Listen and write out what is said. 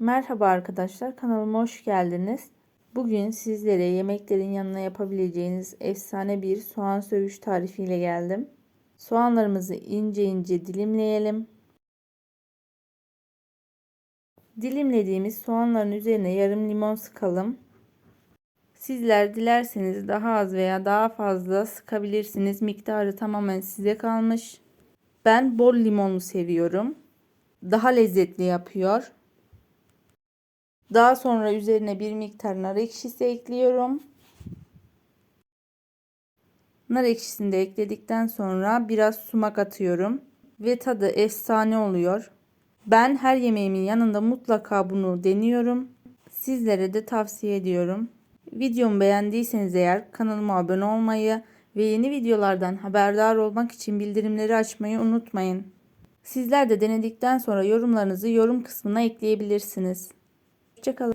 Merhaba arkadaşlar kanalıma hoş geldiniz. Bugün sizlere yemeklerin yanına yapabileceğiniz efsane bir soğan sövüş tarifiyle geldim. Soğanlarımızı ince ince dilimleyelim. Dilimlediğimiz soğanların üzerine yarım limon sıkalım. Sizler dilerseniz daha az veya daha fazla sıkabilirsiniz. Miktarı tamamen size kalmış. Ben bol limonlu seviyorum. Daha lezzetli yapıyor. Daha sonra üzerine bir miktar nar ekşisi ekliyorum. Nar ekşisini de ekledikten sonra biraz sumak atıyorum ve tadı efsane oluyor. Ben her yemeğimin yanında mutlaka bunu deniyorum. Sizlere de tavsiye ediyorum. Videomu beğendiyseniz eğer kanalıma abone olmayı ve yeni videolardan haberdar olmak için bildirimleri açmayı unutmayın. Sizler de denedikten sonra yorumlarınızı yorum kısmına ekleyebilirsiniz. Hoşçakalın.